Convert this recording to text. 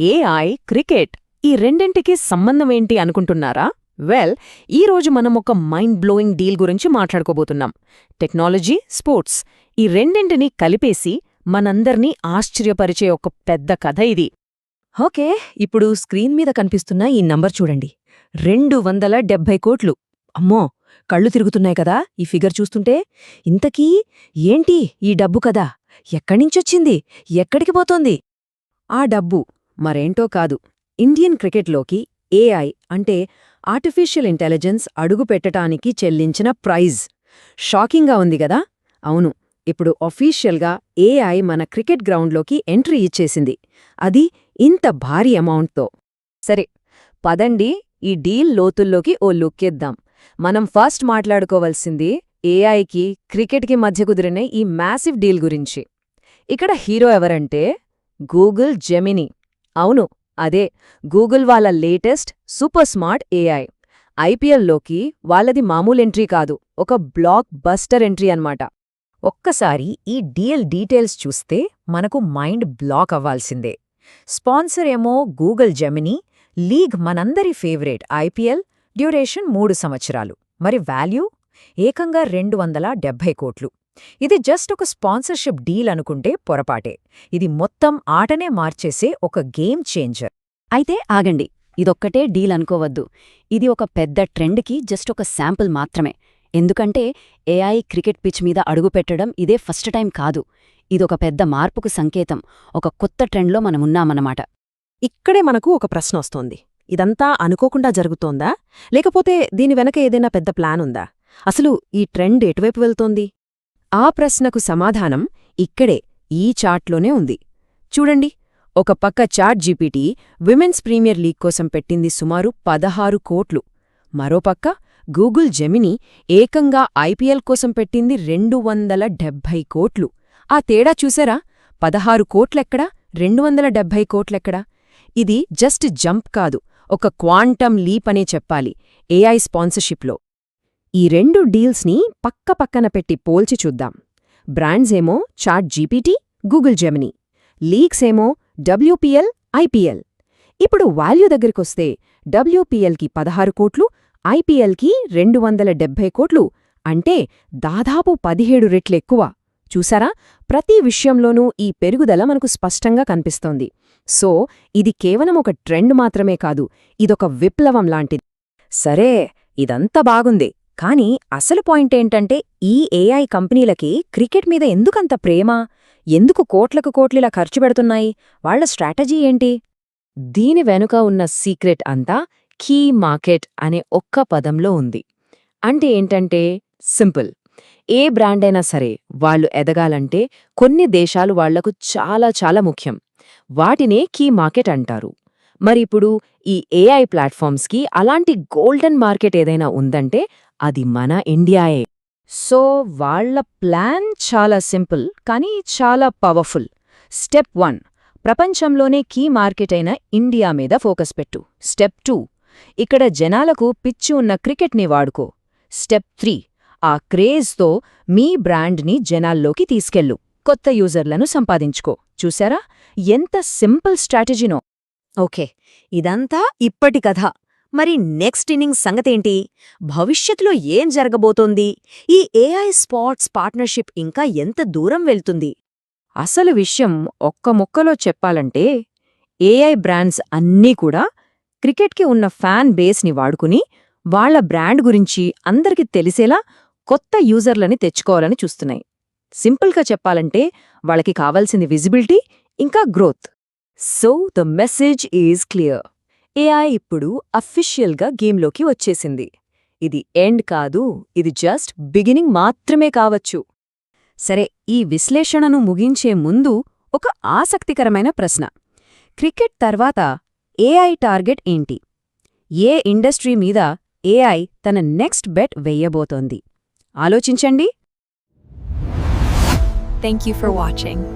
AI cricket ఈ రెండింటికి సంబంధమేంటి అనుకుంటున్నారా? వెల్ ఈరోజు మనం ఒక మైండ్ బ్లోయింగ్ డీల్ గురించి మాట్లాడుకోబోతున్నాం. టెక్నాలజీ స్పోర్ట్స్ ఈ రెండింటినీ కలిపేసి మనందర్నీ ఆశ్చర్యపరిచే ఒక పెద్ద కథ ఇది. ఓకే ఇప్పుడు స్క్రీన్ మీద కనిపిస్తున్న ఈ నంబర్ చూడండి. రెండు వందల డెబ్భై కోట్లు. అమ్మో కళ్ళు తిరుగుతున్నాయి కదా ఈ ఫిగర్ చూస్తుంటే. ఇంతకీ ఏంటి ఈ డబ్బు కదా? ఎక్కడ్నించొచ్చింది ఎక్కడికి పోతోంది? ఆ డబ్బు మరేంటో కాదు. ఇండియన్ క్రికెట్లోకి ఏఐ అంటే ఆర్టిఫిషియల్ ఇంటెలిజెన్స్ అడుగుపెట్టటానికి చెల్లించిన ప్రైజ్. షాకింగ్గా ఉంది గదా? అవును. ఇప్పుడు ఒఫీషియల్గా ఏఐ మన క్రికెట్ గ్రౌండ్లోకి ఎంట్రీ ఇచ్చేసింది. అది ఇంత భారీ అమౌంట్తో. సరే పదండి ఈ డీల్ లోతుల్లోకి ఓ లుక్కేద్దాం మనం ఫస్ట్ మాట్లాడుకోవలసింది ఏఐకి క్రికెట్కి మధ్య కుదిరిన ఈ మ్యాసివ్ డీల్ గురించి. ఇక్కడ హీరో ఎవరంటే గూగుల్ జెమినీ. అవును అదే గూగుల్ వాళ్ళ లేటెస్ట్ సూపర్ స్మార్ట్ ఏఐ. ఐపీఎల్లోకి వాళ్ళది మామూలు ఎంట్రీ కాదు ఒక బ్లాక్ బస్టర్ ఎంట్రీ అన్నమాట. ఒక్కసారి ఈ డీఎల్ డీటెయిల్స్ చూస్తే మనకు మైండ్ బ్లాక్ అవ్వాల్సిందే. స్పాన్సర్ ఏమో గూగుల్ జెమినీ లీగ్ మనందరి ఫేవరెట్ ఐపీఎల్ డ్యూరేషన్ మూడు సంవత్సరాలు. మరి వాల్యూ? ఏకంగా రెండు వందల డెబ్భై కోట్లు. ఇది జస్ట్ ఒక స్పాన్సర్షిప్ డీల్ అనుకుంటే పొరపాటే. ఇది మొత్తం ఆటనే మార్చేసే ఒక గేమ్ చేంజర్. అయితే ఆగండి ఇదొక్కటే డీల్ అనుకోవద్దు. ఇది ఒక పెద్ద ట్రెండ్కి జస్ట్ ఒక శాంపుల్ మాత్రమే. ఎందుకంటే ఏఐ క్రికెట్ పిచ్ మీద అడుగుపెట్టడం ఇదే ఫస్ట్ టైం కాదు. ఇదొక పెద్ద మార్పుకు సంకేతం ఒక కొత్త ట్రెండ్లో మనమున్నామన్నమాట. ఇక్కడే మనకు ఒక ప్రశ్న వస్తోంది. ఇదంతా అనుకోకుండా జరుగుతోందా? లేకపోతే దీని వెనక ఏదైనా పెద్ద ప్లాన్ ఉందా? అసలు ఈ ట్రెండ్ ఎటువైపు వెళ్తోంది? ఆ ప్రశ్నకు సమాధానం ఇక్కడే ఈ చార్ట్లోనే ఉంది. చూడండి ఒక పక్క chat GPT women's premier league కోసం పెట్టింది సుమారు పదహారు కోట్లు. మరోపక్క గూగుల్ జెమిని ఏకంగా ఐపీఎల్ కోసం పెట్టింది రెండు వందల డెబ్భై కోట్లు. ఆ తేడా చూసారా? పదహారు కోట్లెక్కడా? రెండు వందల డెబ్భై కోట్లెక్కడా? ఇది జస్ట్ జంప్ కాదు ఒక క్వాంటమ్ లీప్ అనే చెప్పాలి ఏఐ స్పాన్సర్షిప్లో. ఈ రెండు డీల్స్ని పక్కపక్కన పెట్టి పోల్చి చూద్దాం. బ్రాండ్స్ ఏమో chat GPT Google Gemini. Leagues ఏమో డబ్ల్యూపీఎల్ ఐపీఎల్. ఇప్పుడు వాల్యూ దగ్గరికొస్తే డబ్ల్యూపీఎల్కి పదహారు కోట్లు ఐపీఎల్కి రెండు వందల డెబ్భై కోట్లు అంటే దాదాపు పదిహేడు రెట్లెక్కువ చూసారా? ప్రతి విషయంలోనూ ఈ పెరుగుదల మనకు స్పష్టంగా కనిపిస్తోంది. సో ఇది కేవలం ఒక ట్రెండ్ మాత్రమే కాదు ఇదొక విప్లవం లాంటిది. సరే ఇదంతా బాగుంది. కానీ అసలు పాయింట్ ఏంటంటే ఈ ఏఐ కంపెనీలకి క్రికెట్ మీద ఎందుకంత ప్రేమ? ఎందుకు కోట్లకు కోట్లిలా ఖర్చు పెడుతున్నాయి? వాళ్ళ స్ట్రాటజీ ఏంటి? దీని వెనుక ఉన్న సీక్రెట్ అంతా కీ మార్కెట్ అనే ఒక్క పదంలో ఉంది. అంటే ఏంటంటే సింపుల్. ఏ బ్రాండ్ అయినా సరే వాళ్ళు ఎదగాలంటే కొన్ని దేశాలు వాళ్ళకు చాలా చాలా ముఖ్యం. వాటినే కీ మార్కెట్ అంటారు. మరిప్పుడు ఈ ఏఐ ప్లాట్ఫామ్స్కి అలాంటి గోల్డెన్ మార్కెట్ ఏదైనా ఉందంటే అది మన ఇండియాయే. సో వాళ్ళ ప్లాన్ చాలా సింపుల్ కానీ చాలా పవర్ఫుల్. స్టెప్ వన్ ప్రపంచంలోనే కీ మార్కెట్ అయిన ఇండియా మీద ఫోకస్ పెట్టు. స్టెప్ టూ ఇక్కడ జనాలకు పిచ్చి ఉన్న క్రికెట్ని వాడుకో. స్టెప్ త్రీ ఆ క్రేజ్తో మీ బ్రాండ్ని జనాల్లోకి తీసుకెళ్ళు. కొత్త యూజర్లను సంపాదించుకో. చూసారా? ఎంత సింపుల్ స్ట్రాటజీనో! ఓకే ఇదంతా ఇప్పటి కథ. మరి నెక్స్ట్ ఇన్నింగ్స్ సంగతేంటి? భవిష్యత్తులో ఏం జరగబోతోంది? ఈ ఏఐ స్పాట్స్ పార్ట్నర్షిప్ ఇంకా ఎంత దూరం వెళ్తుంది? అసలు విషయం ఒక్క ముక్కలో చెప్పాలంటే ఏఐ బ్రాండ్స్ అన్నీ కూడా క్రికెట్కి ఉన్న ఫ్యాన్ బేస్ని వాడుకుని వాళ్ళ బ్రాండ్ గురించి అందరికి తెలిసేలా కొత్త యూజర్లని తెచ్చుకోవాలని చూస్తున్నాయి. సింపుల్గా చెప్పాలంటే వాళ్ళకి కావాల్సింది విజిబిలిటీ ఇంకా growth. So the message is clear AI ఇప్పుడు అఫీషియల్గా గేమ్లోకి వచ్చేసింది. ఇది ఎండ్ కాదు ఇది జస్ట్ బిగినింగ్ మాత్రమే కావచ్చు. సరే ఈ విశ్లేషణను ముగించే ముందు ఒక ఆసక్తికరమైన ప్రశ్న. క్రికెట్ తర్వాత ఏఐ టార్గెట్ ఏంటి? ఏ ఇండస్ట్రీ మీద ఏఐ తన నెక్స్ట్ బెట్ వెయ్యబోతోంది ఆలోచించండి. Thank you for watching